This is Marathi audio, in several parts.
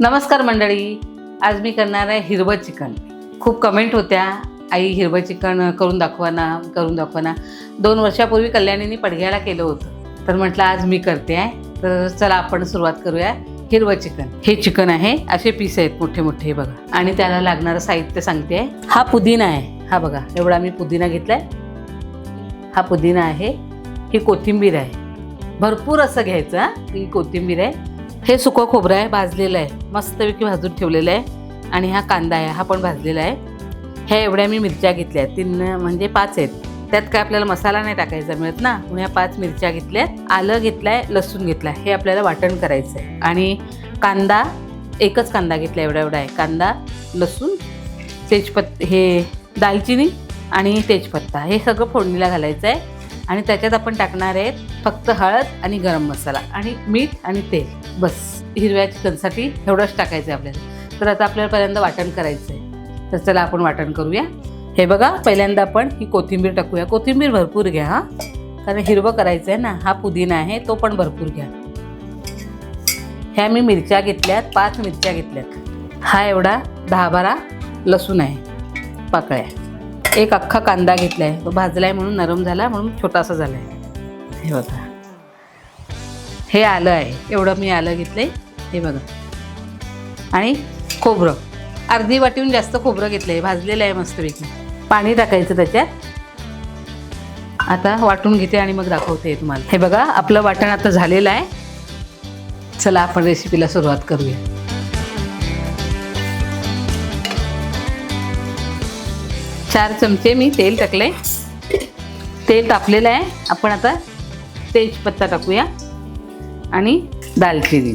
नमस्कार मंडळी. आज मी करणार आहे हिरवं चिकन. खूप कमेंट होत्या. आई हिरवं चिकन करून दाखवा ना करून दाखवा ना. दोन वर्षापूर्वी कल्याणीने पडघ्याला केलं होतं. तर म्हटलं आज मी करते आहे. तर चला आपण सुरुवात करूया हिरवं चिकन. हे चिकन आहे. असे पीस आहेत मोठे मोठे बघा. आणि त्याला लागणारं साहित्य सांगते. हा पुदिना आहे. हा बघा एवढा मी पुदिना घेतलाय. हा पुदिना आहे. ही कोथिंबीर आहे. भरपूर असं घ्यायचं ही कोथिंबीर आहे. हे सुकं खोबरं आहे भाजलेलं आहे. मस्तपैकी भाजून ठेवलेलं आहे. आणि हा कांदा आहे हा पण भाजलेला आहे. ह्या एवढ्या मी मिरच्या घेतल्या आहेत. तीन म्हणजे पाच आहेत. त्यात काय आपल्याला मसाला नाही टाकायचा मिळत ना? म्हणून ह्या पाच मिरच्या घेतल्यात आलं घेतलं आहे लसूण घेतलाय. हे आपल्याला वाटण करायचं आहे आणि कांदा एकच कांदा घेतला एवढा एवढा आहे. कांदा लसूण तेजपत्त हे दालचिनी आणि तेजपत्ता. हे सगळं फोडणीला घालायचं आहे आणि त्याच्यात आपण टाकणार आहेत फक्त हळद आणि गरम मसाला आणि मीठ आणि तेल. बस. हिरव्या चिकनसाठी एवढंच टाकायचं आहे आपल्याला. तर आता आपल्याला पहिल्यांदा वाटण करायचं आहे तर चला आपण वाटण करूया. हे बघा पहिल्यांदा आपण ही कोथिंबीर टाकूया. कोथिंबीर भरपूर घ्या हां. कारण हिरवं करायचं आहे ना हा पुदिना आहे तो पण भरपूर घ्या. ह्या मी मिरच्या घेतल्यात पाच मिरच्या घेतल्यात. हा एवढा दहा बारा लसूण आहे पाकळ्या. एक अख्खा कांदा घेतला आहे तो भाजला आहे म्हणून नरम झाला म्हणून छोटासा झाला आहे हे बघा. हे आलं आहे. एवढं मी आलं घेतलं आहे हे बघा. आणि खोबरं. अर्धी वाटीहून जास्त खोबरं घेतलं आहे भाजलेलं आहे मस्तपैकी पाणी टाकायचं त्याच्यात. आता वाटून घेते आणि मग दाखवते तुम्हाला. हे बघा आपलं वाटण आता झालेलं आहे. चला आपण रेसिपीला सुरुवात करूया. चार चमचे मी तेल टाकले तेल तापलेलं आहे. आपण आता तेजपत्ता टाकूया. आणि दालचिनी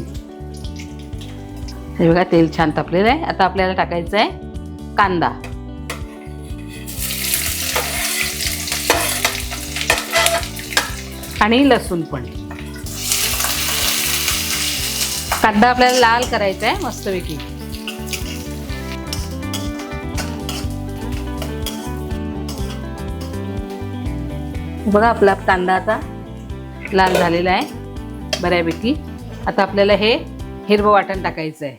हे बघा तेल छान तापलेलं आहे. आता आपल्याला टाकायचं आहे कांदा. आणि लसूण पण. कांदा आपल्याला लाल करायचा आहे मस्तपैकी. बघा आपला कांदा आता लाल झालेला आहे बऱ्यापैकी. आता आपल्याला हे हिरवं वाटण टाकायचं आहे.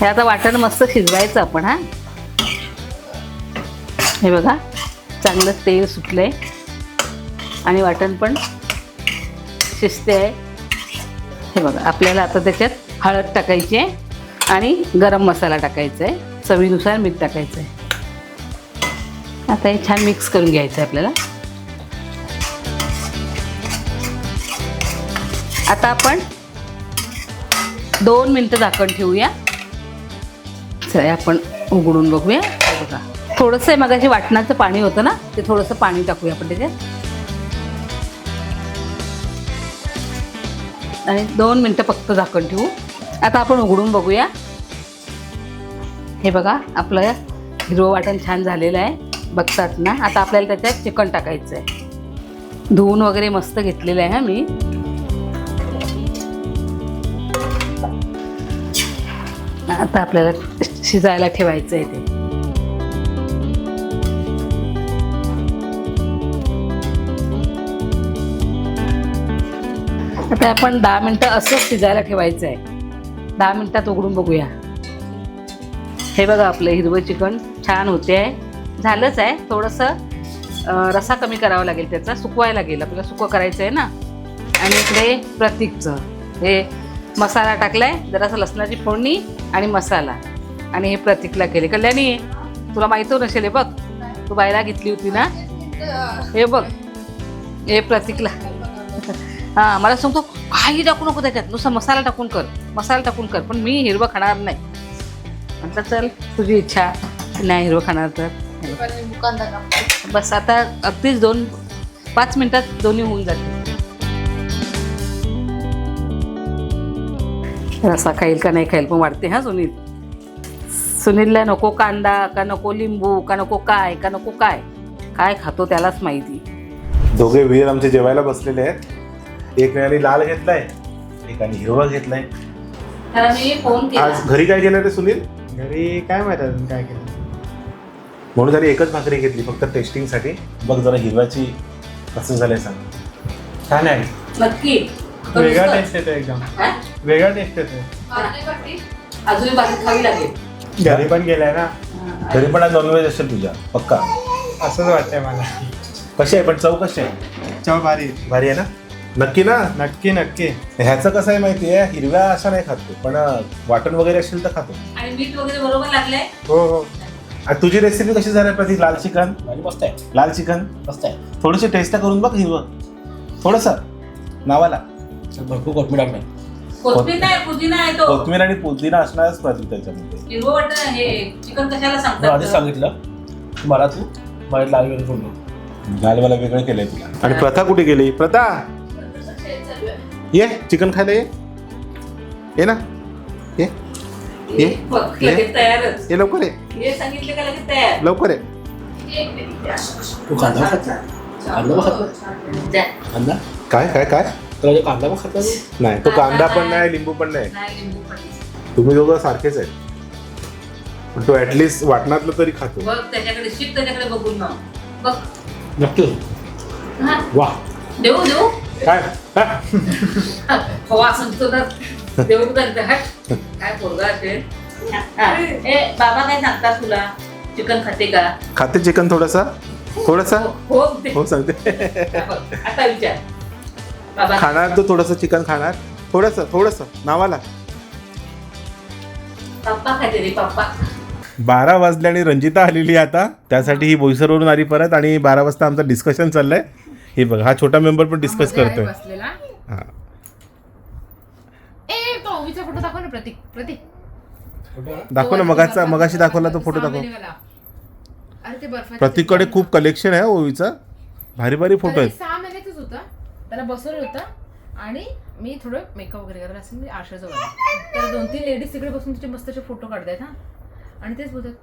हे आता वाटण मस्त शिजवायचं आपण हा. हे बघा चांगलं तेल सुटलंय. आणि वाटण पण शिजते आहे हे बघा आपल्याला आता त्याच्यात हळद टाकायची आहे आणि गरम मसाला टाकायचा आहे. चवीनुसार मीठ टाकायचं आहे. आता हे छान मिक्स करून घ्यायचं आहे आपल्याला. आता आपण दोन मिनटं झाकण ठेवूया. चला आपण उघडून बघूया. बघा थोडंसं मगाशी वाटणाचं पाणी होतं ना ते थोडंसं पाणी टाकूया आपण त्याच्यात. आणि दोन मिनटं फक्त झाकण ठेवू. आता आपण उघडून बघूया. हे बघा आपलं हिरवं वाटण छान झालेलं आहे. बघतात ना? आता आपल्याला त्याच्यात चिकन टाकायचं आहे धुवून वगैरे मस्त घेतलेलं आहे हा मी. आता आपल्याला शिजायला ठेवायचं आहे ते. आता आपण दहा मिनटं असंच शिजायला ठेवायचं आहे दहा मिनटात उघडून बघूया. हे बघा आपलं हिरवं चिकन छान होते आहे झालंच आहे. थोडंसं रसा कमी करावा लागेल त्याचा. सुकवायला लागेल आपल्याला सुकं करायचं आहे ना. आणि इकडे प्रतीकचं. हे मसाला टाकलाय. जरासं लसणाची फोडणी आणि मसाला. आणि हे प्रतीकला केले. कल्याणी तुला माहिती नसेल हे बघ. तू बायला घेतली होती ना? हे बघ. हे प्रतीकला. हां मला सांगतो काही टाकू नको त्याच्यात. नुसतं मसाला टाकून कर. मसाला टाकून कर. पण मी हिरवं खाणार नाही. म्हटलं चल तुझी इच्छा. नाही हिरवं खाणार तर. बस आता अगदीच दोन पाच मिनिटात दोन्ही होऊन जाते रसा खाईल का नाही खाईल पण वाढते हा सुनील? सुनीलला नको कांदा का नको लिंबू का नको काय का नको काय? काय खातो त्यालाच माहिती. दोघे वीर आमचे जेवायला बसलेले आहेत. एक वेळाने लाल घेतलाय एकाने हिरवा घेतलाय. फोन आज घरी काय केलं रे सुनील? घरी काय माहीत अजून काय केलं. म्हणून त्याने एकच भाकरी घेतली फक्त टेस्टिंगसाठी बघ जरा हिरव्याची कसं झालंय सांग. छान आहे. नक्की. वेगळा टेस्ट येतो एकदम. हा? वेगळा टेस्ट येतो अजूनही बाकी खावी लागेल. घरी पण गेलाय ना. तरी पण आज नॉनव्हेज असेल तुझ्या पक्का? असंच वाटतंय मला. कशी आहे पण चव कशी आहे? चव भारी. भारी आहे ना? नक्की ना? नक्की नक्की. ह्याचं कसं आहे माहिती आहे? हिरव्या अशा नाही खात तो, पण अं, वाटण वगैरे असेल तर खातो. आणि मीठ वगैरे बरोबर लागलंय? हो हो. आणि तुझी रेसिपी कशी झाली प्रतीक? लाल चिकन? भाजी मस्त आहे. लाल चिकन? मस्त आहे. थोडीशी टेस्ट करून बघ हिरवं. थोडंसं. नावाला. भरपूर कोथमीर टाकणार कोथमीर नाही पुदिना आहे तो. कोथमीर आणि पुदिना असणारच प्रतीक त्याच्यामध्ये. हिरवं हे चिकन कशाला मी आधीच सांगतात सांगितलं. की मला तू माझ्या लाल सोडलं लाल मला वेगळं केलंय तुला. आणि प्रथा कुठे गेली? प्रथा! ये चिकन खायला ये. ये ना. ये. ये. बघ, लगेच तयारच. ये लवकर ये. हे सांगितले का लगेच तयार? लवकर ये. तू कांदा खात कांदा पण खात नाही? जा. कांदा? काय काय काय? तुला जो कांदा पण खात नाही? तू? नाही तो कांदा पण नाही लिंबू पण नाही. नाही, लिंबू पण नाही. तुम्ही दोघं सारखेच आहेत. पण तो ऍटलिस्ट वाटणातलं तरी खातो. बघ त्याच्याकडे शिक त्याच्याकडे बघून मग बघ. नक्की. हा, वा. देऊ देऊ. काय? हा? ना देऊ करते हट काय पोरगा असेल हा, ए बाबा काय सांगतात तुला? चिकन खाते का? खाते चिकन थोडंसा? थोडंसा? हो. हो सांगते. बघ, आता विचार. बाबा. खाणार तो थोडंसं चिकन खाणार? थोडंसं थोडंसं. नावाला. पप्पा खाते रे पप्पा. बारा वाजले आणि रंजिता आलेली आहे आता. त्यासाठी ही बोईसरवरून आली परत आणि बारा वाजता आमचं डिस्कशन चाललंय. हे बघ हा छोटा मेंबर पण डिस्कस करतोय. बसलेला. हा ए तो ओवीचा फोटो दाखव ना प्रतीक प्रतीक. दाखव ना मगाचा मगाशी दाखवला तो फोटो दाखव. सामेनेवाला. अरे ते बर्फाचे प्रतीककडे खूप कलेक्शन आहे ओवीचं. भारी भारी फोटो आहेत. सहा महिन्याचंच होतं. त्याला बसवलं होतं. आणि मी थोडं मेकअप वगैरे करत असेल मी आरशाजवळ आले. तर दोन तीन लेडीज तिकडे बसून तिचे मस्त असे फोटो काढतायत हा. आणि तेच बोलतात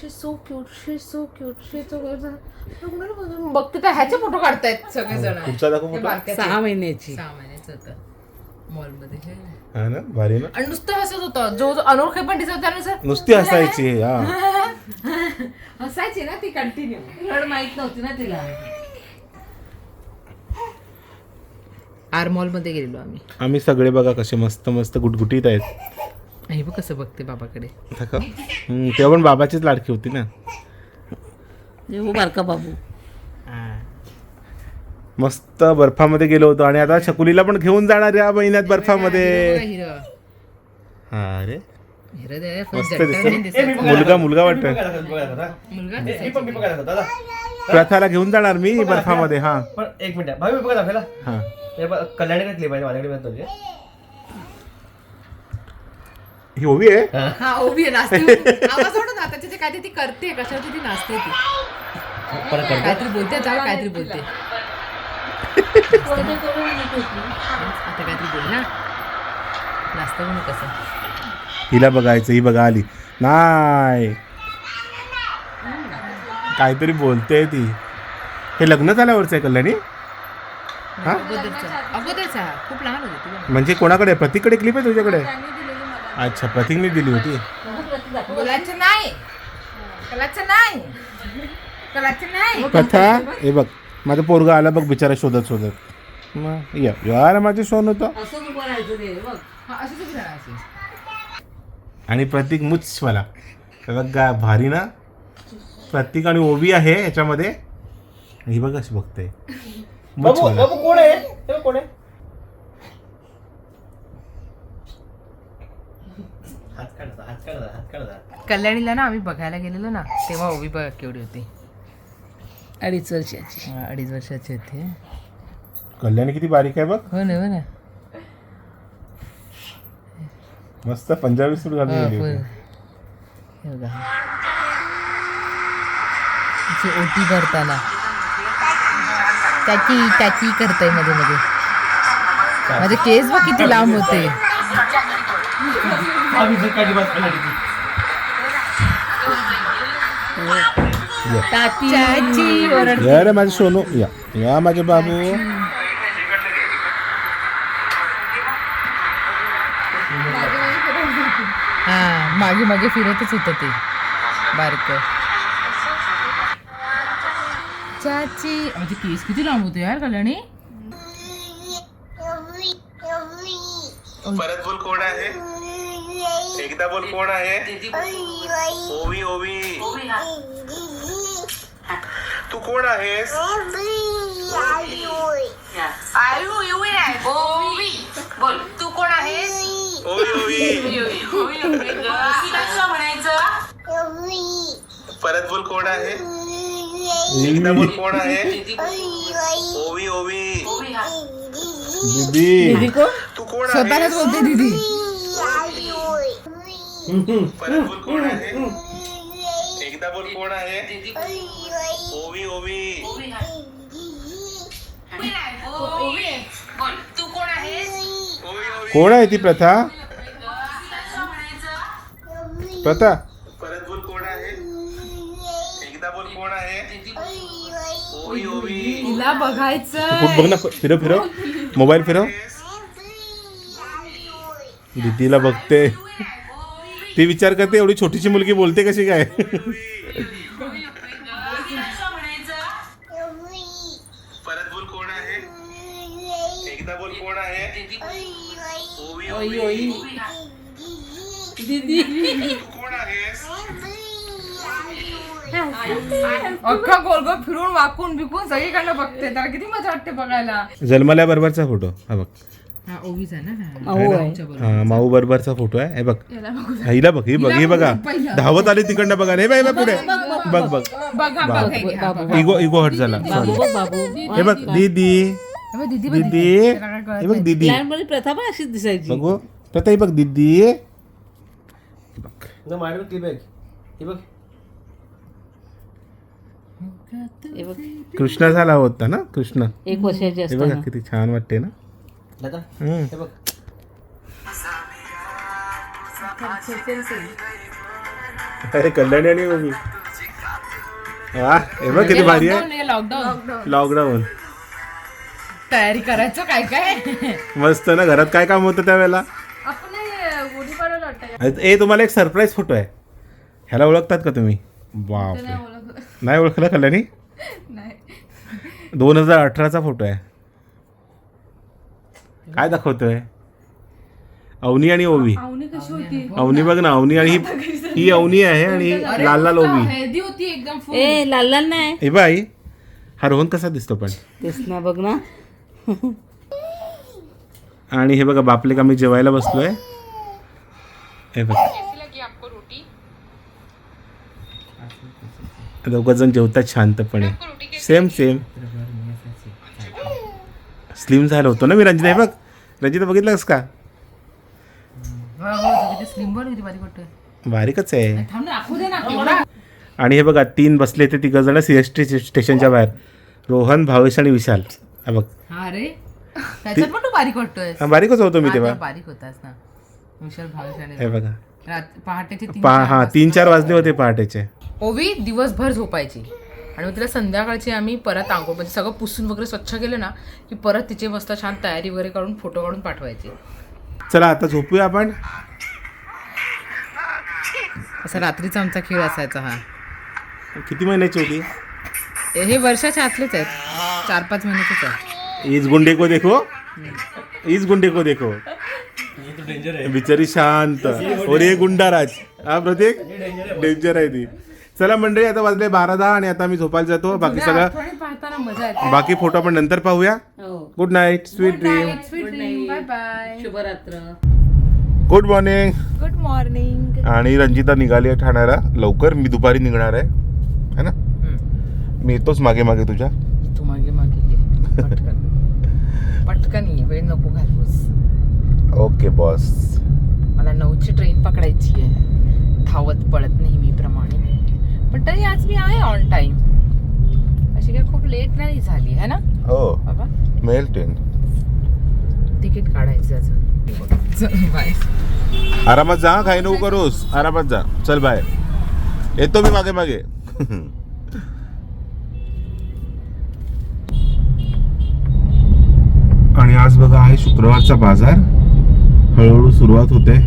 she so cute she so cute she so बघते तर ह्याचे फोटो काढतायत सगळेजण. सहा महिन्याची. सहा महिन्याचं होतं. मॉलमध्ये हा ना? भारी ना आणि नुसतं हसत होतं. जो जो अनोळखे पण दिसत होता ना सर? नुसती हसायची हा. हसायची ना ती कंटिन्यू रड माहीत नव्हती ना तिला. आर मॉलमध्ये गेलेलो आम्ही. आम्ही सगळे बघा कसे मस्त मस्त गुटगुटीत आहेत. हे बघ कसं बघते बाबाकडे. हम्म, तेव्हा पण बाबाचीच लाडकी होती ना. देऊ बारका बाबू. मस्त बर्फामध्ये गेलो होतो आणि आता शकुलीला पण घेऊन जाणार या महिन्यात बर्फामध्ये. हा अरे. मस्त दिसत. मुलगा मुलगा वाटत काय प्रथाला घेऊन जाणार मी बर्फामध्ये हा. पण एक मिनिट भाई मी बघा दाखवायला हा. हे कल्याणी क्लिप आहे माझ्याकडे तुझी ही ओवी आहे? हा. उभी आहे नाचते आवाज ओढत ना त्याच्या काहीतरी ती करते कशावरती ती नाचते ती. काहीतरी बोलते काहीतरी बोलते. आता काहीतरी बोल ना नाचतं म्हणून कसं हिला बघायचं ही बघा आली. नाही. काहीतरी बोलते ती. हे लग्न झाल्यावरच आहे कल्याणी? हा? अगोदरचा अगोदरचा खूप लहान होती ती म्हणजे कोणाकडे? प्रतीककडे क्लिप आहे तुझ्याकडे? अच्छा प्रतीकने दिली होती. बोलायचं नाही कलाचं नाही. कलाचं नाही. प्रथा हे बघ. माझा पोरगा आला बघ बिचारा शोधत शोधत. मग या. यार माझे सोन होतं. असंच उभं राहायचं रे बघ. हा अशीच उभी राहायची. आणि प्रतीक मुच मला. बघ गा भारी ना? प्रतीक आणि ओवी आहे याच्यामध्ये. ही बघ अशी बघते. मुच बाबू मला. बाबू कोण आहे? हे बघ, कोण आहे? हात काढता हात काढता हात काढता कल्याणीला ना आम्ही बघायला गेलेलो ना तेव्हा ओवी बघा केवढी होती. अडीच वर्षाची. हा, अडीच वर्षाची होती कल्याणी किती बारीक आहे बघ. हो ना हो ना. मस्त पंजाबी हा, गेली फुल. हे बघा. तिची ओटी भरताना. त्याची त्याची करतायमध्ये मध्ये. माझे केस बघ किती लांब आम्ही होती. या रे माझे सोनू या. या माझे बाबू. हा मागे मागे फिरतच होतं ते. बारक. चाची म्हणजे केस किती लांब होते यार कल्याणी? परत बोल कोण आहे? एकदा बोल कोण आहे? ओवी ओवी. तू कोण आहेस? बोल तू कोण आहेस ओवी ओवी परत बोल कोण आहे? एकदा बोल कोण आहे? ओवी ओवी. दीदी. तू कोण स्वतःलाच आहेस? बोलते दीदी. परत बोल कोण आहे? एकदा बोल कोण आहे? ओवी ओवी बोल तू कोण आहेस? ओवी ओवी कोण आहे ती प्रथा? प्रथा? परत बोल कोण आहे? एकदा बोल कोण आहे? ओवी ओवी तिला बघायचं. बघ ना फिरव फिरव. मोबाईल फिरव. दीदीला बघते. ती विचार करते एवढी छोटीशी मुलगी बोलते कशी काय परत बोल कोण आहे एकदा बोल कोण आहे तू कोण आहेस अख्खा गोलगोल फिरून वाकून बिकून सगळीकडनं बघते. त्याला किती मजा वाटते बघायला. जन्मल्या बरोबरचा फोटो. हा बघ. हा हा. माऊ बरोबरचा फोटो आहे. हे बघ. हा, हिला बघ ही बघ ही बघा. धावत आली तिकडनं बघा. हे हे बघ पुढे. बघ बघ हे. इगो इगो हट झाला. सॉरी हे बघ दीदी. हे दीदी बघ, दीदी हे बघ लहानपणी प्रथा पण अशीच दिसायची. बघू. प्रथा ही बघ दीदी. बघ माझ्याकडे क्लिप आहे. हे बघ. बघ, कृष्ण झाला होता ना कृष्ण. एक वर्षाची हे बघा किती छान वाटते ना. अरे कल्याणी आणि हा हे बघ किती भारी आहे. लॉकडाऊन लॉकडाऊन तयारी करायचं काय काय? मस्त ना घरात काय काम होतं त्यावेळेला? आपण गुढीपाडव्याला वाटतं ए तुम्हाला एक सरप्राईज फोटो आहे. ह्याला ओळखतात का तुम्ही? बापरे. नाही ओळखलं कल्याणी? नाही. दोन हजार अठराचा फोटो आहे. काय दाखवतोय? अवनी आणि ओवी. पाहुणी कशी होती? अवनी बघ ना अवनी आणि ही ही अवनी आहे आणि लाल लाल ओवी. हेल्दी होती एकदम फुल ए लाल लाल नाही. हे बाई हा रोहन कसा दिसतो पण? तेच ना बघ ना. आणि हे बघा बापले का मी जेवायला बसलोय. हे बघ. दोघ जण जेवतात शांतपणे. सेम सेम स्लिम झालं होतं ना मी रंजिता? हे बघ. रंजिता बघितलंस का? बारीकच आहे. आणि हे बघा तीन बसले ते तिघ जण सी एस टी स्टेशनच्या बाहेर. रोहन भावेश आणि विशाल. हा बघ हा रे त्याच्यात पण तू बारीक वाटतोय हा, बारीकच होतो मी तेव्हा. बारीक होतास ना. विशाल हे बघा. पहाटेचे तीन हा. तीन चार वाजले होते पहाटेचे. ओवी दिवसभर झोपायची. आणि मग तिला संध्याकाळची आम्ही परत आंघोळ म्हणजे सगळं पुसून वगैरे स्वच्छ केलं ना की परत तिचे मस्त छान तयारी वगैरे काढून फोटो काढून पाठवायचे. चला आता झोपूया आपण. असा रात्रीचा आमचा खेळ असायचा हा. किती महिन्याची होती? हे- हे वर्षाच्या आतलेच आहेत. चार पाच महिन्याचेच आहे. इस गुंडे को देखो. इस गुंडे को देखो. बिचारी शांत. और ये गुंडाराज हा प्रतीक? डेंजर आहे ती. चला मंडळी आता वाजले बारा दहा आणि आता मी झोपायला जातो. बाकी सगळं आठवणी पाहताना मजा येते. बाकी फोटो आपण नंतर पाहूया. हो. Good night sweet dream bye bye शुभरात्र. Good morning good morning आणि रंजिता निघाली आहे ठाण्याला. लवकर. मी दुपारी निघणार आहे. है ना? मी येतोच मागे मागे तुझ्या. पटकन. पटकन ये वेळ नको घालवूस. Okay boss. मला नऊची ट्रेन पकडायची आहे. धावत पळत नेहमीप्रमाणे पण तरी आज मी आहे ऑन टाइम अशी काय खूप लेट नाही झाली है ना? हो. बाबा. Mail train. तिकीट काढायचं अजून. चल बाय आरामात जा काही नको करूस. आरामात जा. चल बाय येतो मी मागे मागे. आणि आज बघा आहे शुक्रवारचा बाजार. हळूहळू सुरुवात होते.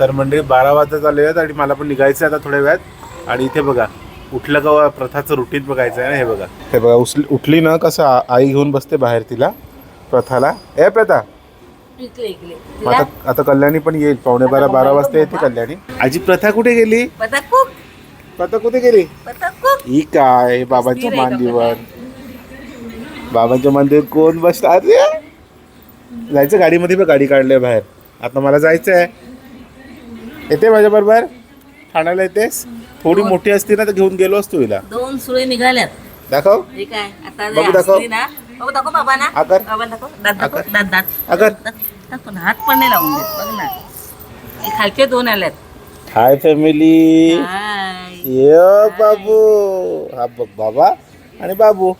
तर म्हणजे बारा वाजता चालले आहेत आणि मला पण निघायचं आहे आता थोड्या वेळात. आणि इथे बघा उठलं का प्रथाचं रुटीन बघायचं आहे ना हे बघा. हे बघा उचली उठली ना कसं आई घेऊन बसते बाहेर तिला प्रथाला. ए प्रथा! इकडे इकडे आता आता कल्याणी पण येईल. पावणे बारा बारा वाजता येते कल्याणी. आजी प्रथा कुठे गेली? पताकुक. प्रथा कुठे गेली? पताकुक. ही काय? बाबांच्या मांडीवर. बाबांच्या मांडीवर कोण बस अरे! जायचं गाडीमध्ये बघ गाडी काढली बाहेर. आता मला जायचं आहे येते माझ्या बरोबर? ठाण्याला येतेस? थोडी मोठी असती ना तर घेऊन गेलो असतो हिला. दोन सुळे निघाल्यात. दाखव. हे काय? आता बघू दाखव. बघू दाखव बाबा ना आकर. बाबा दाखव. दात दाखव. आकर. दात दात. आकर. दात दाखव ना. हात पण नाही लावून देत. बघ ना. हे खालचे दोन आल्यात. Hi family. हाय. ये बाबू. हा बघ बाबा आणि बाबू.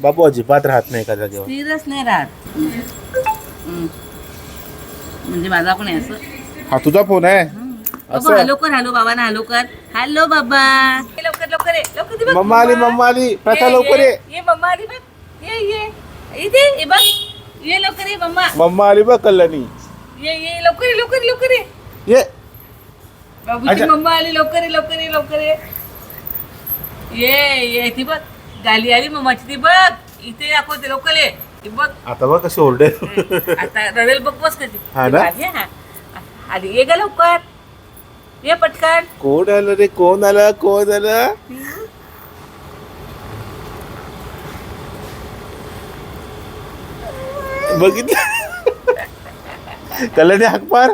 बाबू अजिबात राहत नाही एका जागेवर स्थिरच नाही राहत. हम्म. म्हणजे माझा पण आहे असं. हा तुझा फोन आहे? असं? हॅलो कर हॅलो बाबा ना हॅलो कर. हॅलो बाबा. ये लवकर लवकर ये. लवकर बघ. मम्मा आली मम्मा आली. प्रथा लवकर ये ये मम्मा आली बघ. ये ये। इथे ये बघ. ये लवकर ये मम्मा. मम्मा आली बघ कल्याणी. ये ये लवकर ये लवकर ये, लवकर ये. ये. बाबूची अच्छा. मम्मा आली लवकर ये लवकर ये लवकर ये. ये ये ती बघ. गाली आली मम्माची ती बघ. इथे दाखवते लवकर ये. ती बघ. आता बघ कशी ओरडे आता रडेल बघ बस कधी हा ना? आली हा. आली ये ग लवकर. ये पटकन. कोण आलं रे? कोण आलं? कोण आलं? बघितलं? कल्याणी हाक मार.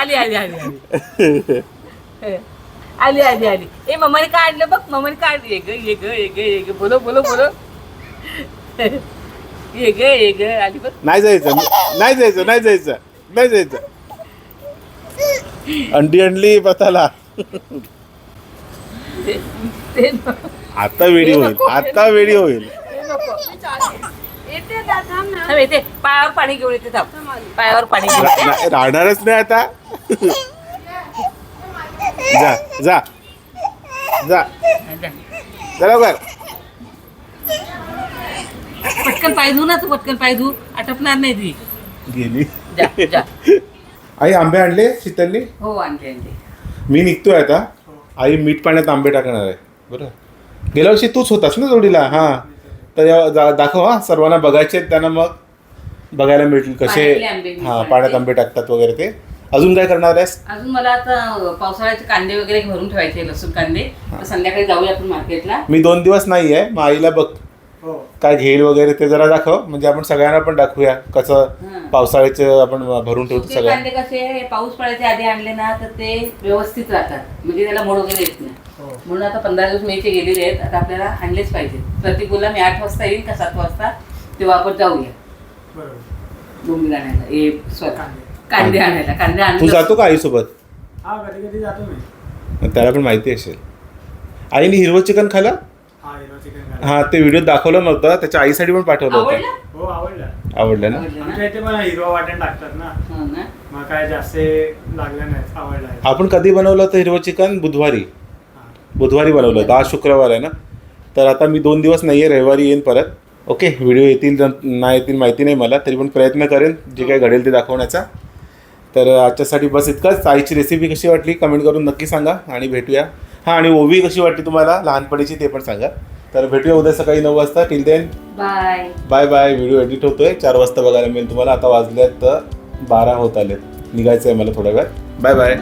आली आली आली आली. आली आली आली. ए मम्माने आणलं बघ मम्माने आणलं? ये ग ये ग ये ग ये ग. बोलो बोलो बोलो ये ग ये ग. आली बघ. नाही जायचं नाही जायचं नाही जायचं नाही जायचं. अंडी आणली पताला ते-. आता वेडी होईल. आता वेडी होईल. थांब येते. पायावर पाणी घेऊन येते थांब. पायावर पाणी घेऊन राहणारच नाही आता. जा जा. जा. जा लवकर. पटकन पाय धू ना तू पटकन पाय धू. आटपणार नाही ती. गेली. जा जा. आई आंबे आणले शीतलनी? हो आणते आणते मी निघतोय आता. आई मीठ पाण्यात आंबे टाकणार आहे. बरं. गेल्या वर्षी तूच होतास ना जोडीला? हां. तर जा- दाखव हा. सर्वांना बघायचे आहेत त्यांना मग बघायला मिळतील कसे पाण्यातले आंबे मी हां. पाण्यात आंबे टाकतात वगैरे ते. अजून काय करणार आहेस? अजून मला आता पावसाळ्याचे कांदे वगैरे भरून ठेवायचे लसूण कांदे. तर संध्याकाळी जाऊया आपण मार्केटला मी दोन दिवस नाही आहे मग आईला बघ. काय घेईल वगैरे ते जरा दाखव. म्हणजे आपण सगळ्यांना पण दाखवूया कसं हां. पावसाळ्याचं आपण भरून ठेवतो सुके सगळ्या कांदे कसे हे पाऊस पडायच्या आधी आणले ना तर ते व्यवस्थित राहतात. म्हणजे त्याला मोड वगैरे येत नाही. म्हणून आता पंधरा दिवस मेचे गेलेले आहेत. आता आपल्याला आणलेच पाहिजे. प्रतिकूलला मी आठ वाजता येईल का सात वाजता? तेव्हा आपण जाऊया. डोंबी आणायला. ए स्वतः कांदे. आणायला. कांदे तू आणले जातो का आईसोबत? हा कधी कधी जातो मी. त्याला पण माहिती असेल. आईने हिरवं चिकन खाल्लं? हा हिरो चिकन हा ते व्हिडिओ दाखवलं नव्हतं त्याच्या आईसाठी पण पाठवलं होतं. आवडलं? हो आवडलं. आवडलं ना? आवडलं ना? आमच्या इथे पण हिरवा वाटण टाकतात ना. हो ना? मग काय जास्त लागलं नाही आवडलं आहे. आपण कधी बनवलं होतं हिरवं चिकन? बुधवारी. हा. बुधवारी बनवलं होतं आज शुक्रवार आहे ना? तर आता मी दोन दिवस नाही आहे रविवारी येईन परत. ओके व्हिडिओ येतील न- नाही येतील माहिती नाही मला तरी पण प्रयत्न करेन जे काही घडेल ते दाखवण्याचा. तर आजच्यासाठी बस इतकंच. आईची रेसिपी कशी वाटली कमेंट करून नक्की सांगा आणि भेटूया. हां आणि ओवी कशी वाटली तुम्हाला? लहानपणीची ते पण सांगा. तर भेटूया उद्या सकाळी नऊ वाजता. Till then bye bye bye video edit होतोय. चार वाजता बघायला मिळेल तुम्हाला. आता वाजल्यात बारा होत आलेत. निघायचं आहे मला थोड्या वेळात. Bye bye